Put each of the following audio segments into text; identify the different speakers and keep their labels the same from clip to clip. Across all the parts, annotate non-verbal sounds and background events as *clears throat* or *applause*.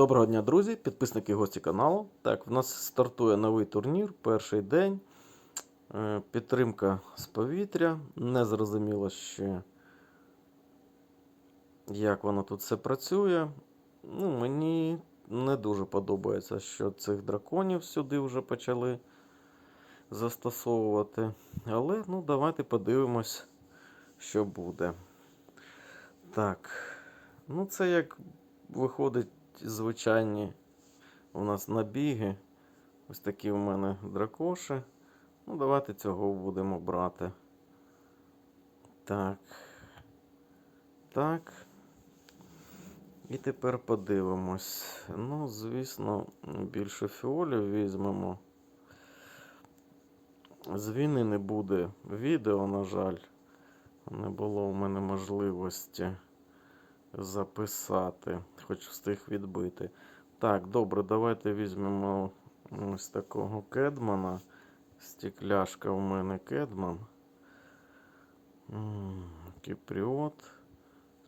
Speaker 1: Доброго дня, друзі, підписники і гості каналу. Так, в нас стартує новий турнір, перший день. Е, Підтримка з повітря. Не зрозуміло ще, як воно тут все працює. Ну, мені не дуже подобається, що цих драконів сюди вже почали застосовувати. Але ну, давайте подивимось, що буде. Так. Ну, це як виходить звичайні у нас набіги. Ось такі в мене дракоші. Ну, давайте цього будемо брати. Так. Так. І тепер подивимось. Ну, звісно, більше фіолів візьмемо. З війни не буде відео, на жаль. Не було в мене можливості записати, хоч встиг відбити. Так, добре, давайте візьмемо ось такого кедмана. Стекляшка в мене кедман. Кіпріот.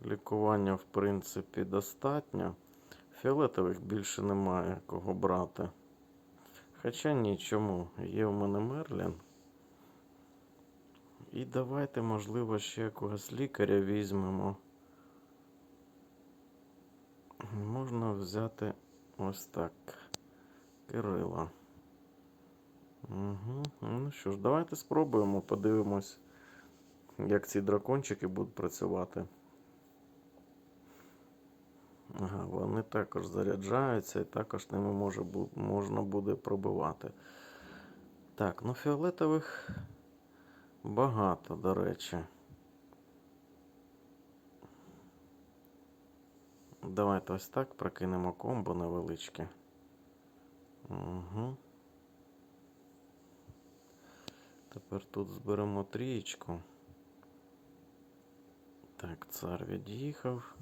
Speaker 1: Лікування, в принципі, достатньо. Фіолетових більше немає кого брати. Хоча ні, чому. Є в мене Мерлін. І давайте, можливо, ще якогось лікаря візьмемо. Можна взяти ось так. Кирила. Угу. Ну що ж, давайте спробуємо, подивимось, як ці дракончики будуть працювати. Ага, вони також заряджаються і також ними може, можна буде пробивати. Так, ну фіолетових багато, до речі. Давайте ось так прокинемо комбо невеличке. Угу. Тепер тут зберемо трієчку. Так, цар від'їхав.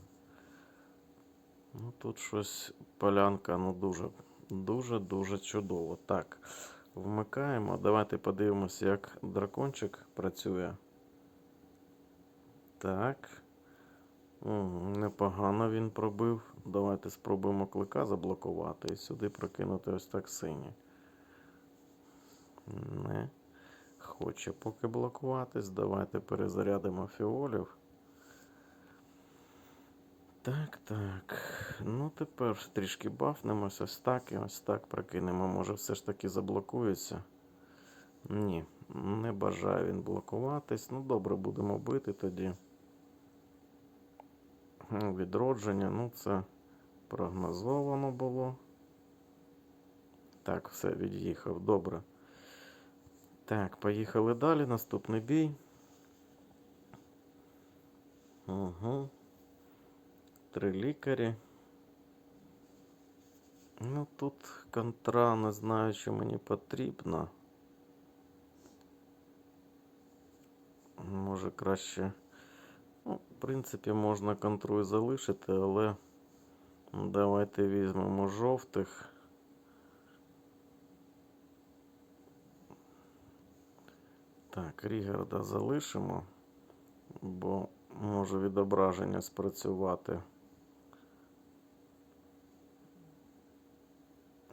Speaker 1: Ну тут щось полянка, ну дуже, дуже, дуже чудово. Так, вмикаємо. Давайте подивимося, як дракончик працює. Так. Непогано він пробив. Давайте спробуємо клика заблокувати і сюди прокинути ось так синій. Не хоче поки блокуватись. Давайте перезарядимо фіолів. Так, так. Ну тепер трішки бафнемось ось так і ось так прокинемо. Може все ж таки заблокується. Ні, не бажає він блокуватись. Ну добре, будемо бити тоді. Ну, Відродження, ну це прогнозовано було. Так, все, від'їхав. Добре. Так, поїхали далі. Наступний бій. Угу. Три лікарі. Ну тут контра не знаю, що мені потрібно. Може краще. Ну, принципі, можна контру і залишити, але давайте візьмемо жовтих. Так, Рігарда залишимо, бо може відображення спрацювати.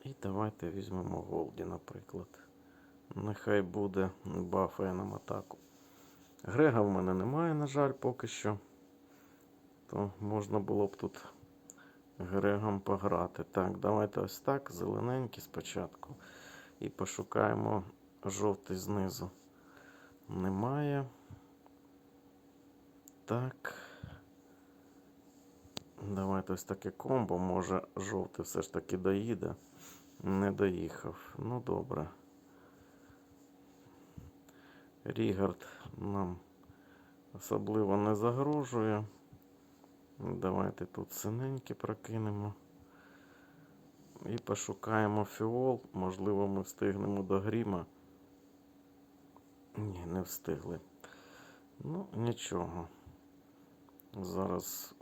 Speaker 1: І давайте візьмемо Голді, наприклад. Нехай буде бафає нам атаку. Грега в мене немає, на жаль, поки що. То можна було б тут Грегом пограти. Так, давайте ось так, зелененький спочатку. І пошукаємо жовтий знизу. Немає. Так. Давайте ось таке комбо. Може жовтий все ж таки доїде. Не доїхав. Ну добре. Рігард нам особливо не загрожує. Давайте тут синенькі прокинемо. І пошукаємо фіол. Можливо, ми встигнемо до гріма. Ні, не встигли. Ну, нічого. Зараз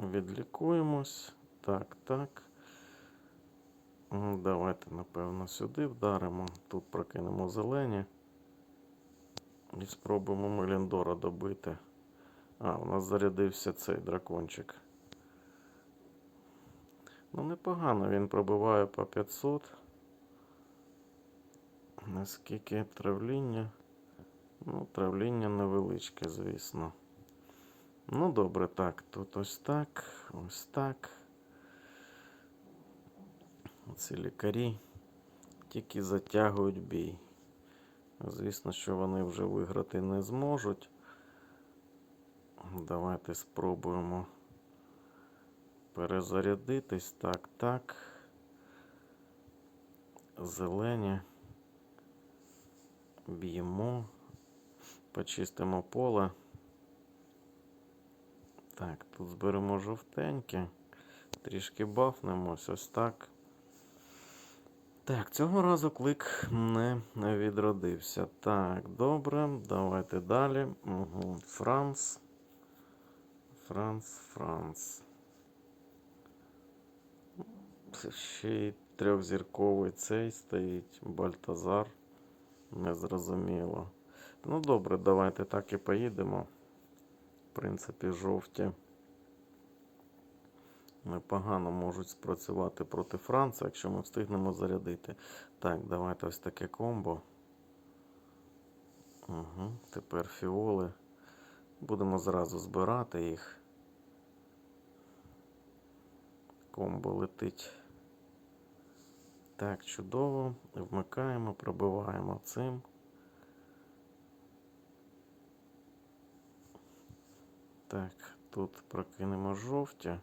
Speaker 1: відлікуємось. Так, так. Давайте, напевно, сюди вдаримо. Тут прокинемо зелені. І спробуємо Меліндора добити. А, у нас зарядився цей дракончик. Ну, непогано, він пробиває по 500. Наскільки травління? Ну, травління невеличке, звісно. Ну, добре, так. Тут ось так, ось так. Ці лікарі тільки затягують бій. Звісно, що вони вже виграти не зможуть. Давайте спробуємо перезарядитись. Так, так. Зелені. Б'ємо. Почистимо поле. Так, тут зберемо жовтеньке. Трішки бафнемось. Ось так. Так, цього разу клик не відродився. Так, добре, давайте далі. Угу. Франц. Франц, Франц. Ще й трьохзірковий цей стоїть. Бальтазар. Незрозуміло. Ну, добре, давайте так і поїдемо. В принципі, жовті непогано можуть спрацювати проти Франца, якщо ми встигнемо зарядити. Так, давайте ось таке комбо. Угу, Тепер фіоли. Будемо зразу збирати їх. Комбо летить. Так, чудово. Вмикаємо, пробиваємо цим. Так, тут прокинемо жовті.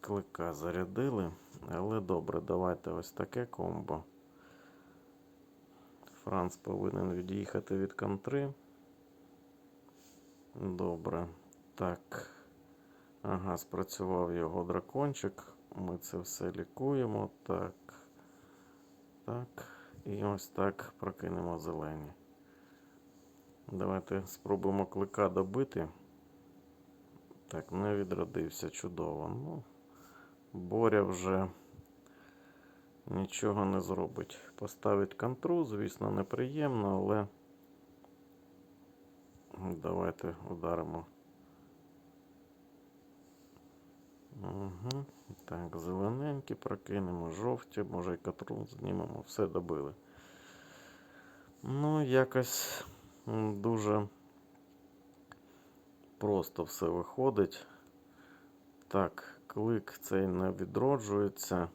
Speaker 1: Клика зарядили, але добре, давайте ось таке комбо. Франц повинен від'їхати від контри. Добре. Так. Ага, спрацював його дракончик. Ми це все лікуємо. Так. Так. І ось так прокинемо зелені. Давайте спробуємо клика добити. Так, не відродився чудово. Ну, Боря вже нічого не зробить. Поставить контру, звісно, неприємно, але давайте ударимо. Угу. Так, зелененькі прокинемо, жовті, може і котру знімемо, все добили. Ну, якось дуже просто все виходить. Так, клик цей не відроджується.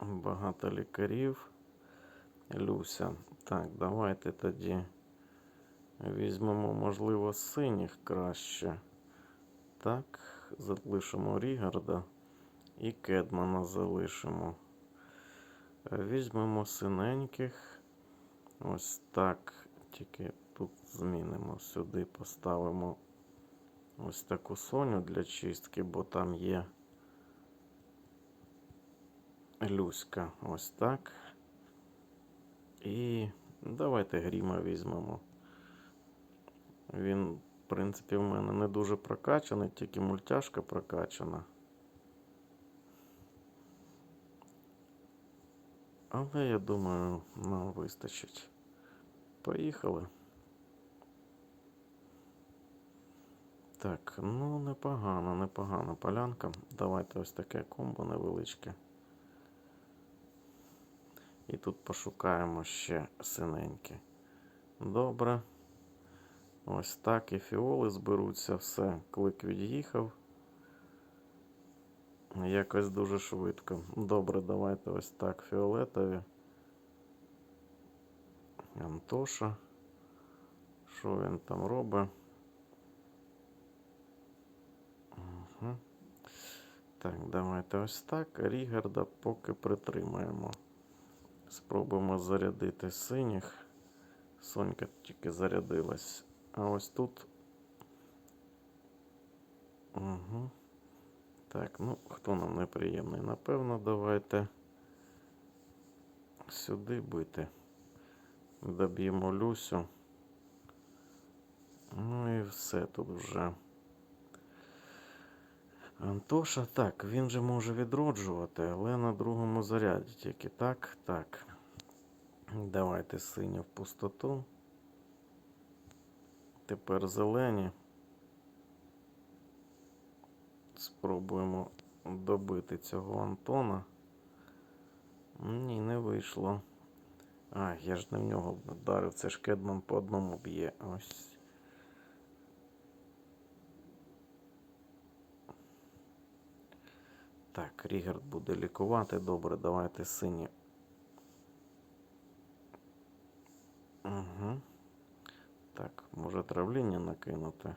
Speaker 1: Багато лікарів. Люся. Так, давайте тоді візьмемо, можливо, синіх краще. Так, залишимо Рігарда і Кедмана залишимо. Візьмемо синеньких. Ось так. Тільки тут змінимо сюди, поставимо ось таку соню для чистки, бо там є Люська. Ось так. І давайте гріма візьмемо. Він, в принципі, в мене не дуже прокачаний, тільки мультяшка прокачана. Але я думаю, нам вистачить. Поїхали. Так, ну непогано, непогано полянка. Давайте ось таке комбо невеличке. І тут пошукаємо ще синеньке. Добре. Ось так і фіоли зберуться, все, клик від'їхав. Якось дуже швидко. Добре, давайте ось так фіолетові. Антоша. Що він там робить? Угу. Так, давайте ось так. Рігарда поки притримаємо. Спробуємо зарядити синіх. Сонька тільки зарядилась. А ось тут. Угу. Так, ну, хто нам неприємний? Напевно, давайте сюди бити. Доб'ємо Люсю. Ну і все тут вже. Антоша, так, він же може відроджувати, але на другому заряді тільки так, так. Давайте синю в пустоту. Тепер зелені. Спробуємо добити цього Антона. Ні, не вийшло. А, я ж не в нього вдарив. Це ж Кедман по одному б'є. Ось. Так, Рігард буде лікувати. Добре, давайте сині. Угу. Так, може травління накинути.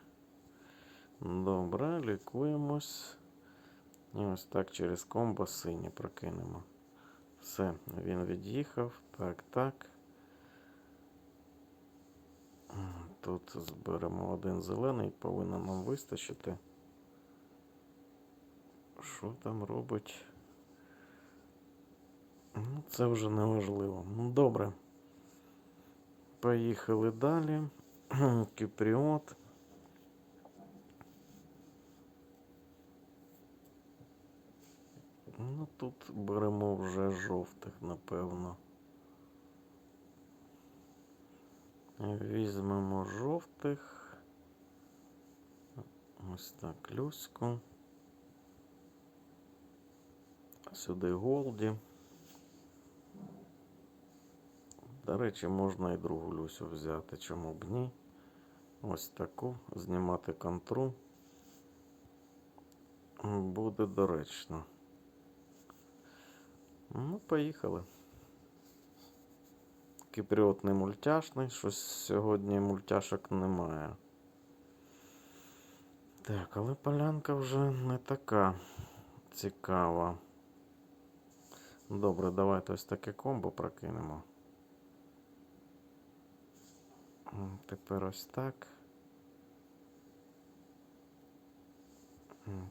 Speaker 1: Добре, лікуємось. І ось так через комбо сині прокинемо. Все, він від'їхав. Так, так. Тут зберемо один зелений, повинен нам вистачити. Що там робить? Ну, це вже не важливо. Ну, добре. Поїхали далі. *clears throat* Кіпріот. Ну, тут беремо вже жовтих, напевно. Візьмемо жовтих. Ось так, люську. Сюди голді. До речі, можна і другу люсю взяти, чому б ні. Ось таку, знімати контру. Буде доречно. Ну, поїхали. Кіпріот не мультяшний, щось сьогодні мультяшок немає. Так, але полянка вже не така цікава. Добре, давайте ось таке комбо прокинемо. Тепер ось так.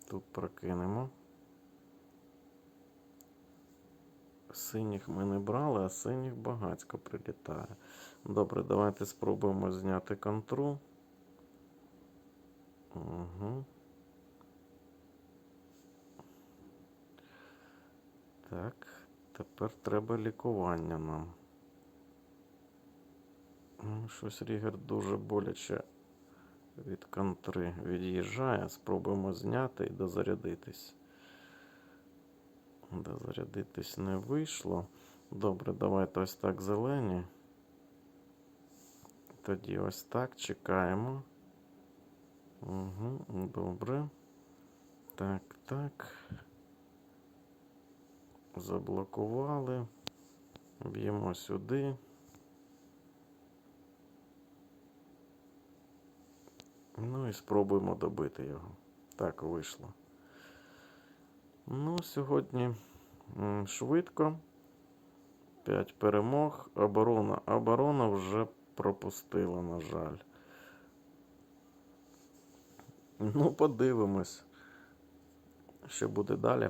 Speaker 1: Тут прокинемо. Синіх ми не брали, а синіх багацько прилітає. Добре, давайте спробуємо зняти контру. Угу. Так, тепер треба лікування нам. Ну, Щось Рігер дуже боляче від контри від'їжджає. Спробуємо зняти і дозарядитись. Дозарядитись не вийшло. Добре, давайте ось так зелені. Тоді ось так чекаємо. Угу, добре. Так, так. Заблокували. Б'ємо сюди. Ну і спробуємо добити його. Так вийшло. Ну, сьогодні швидко. 5 перемог. Оборона. Оборона вже пропустила, на жаль. Ну, подивимось, що буде далі.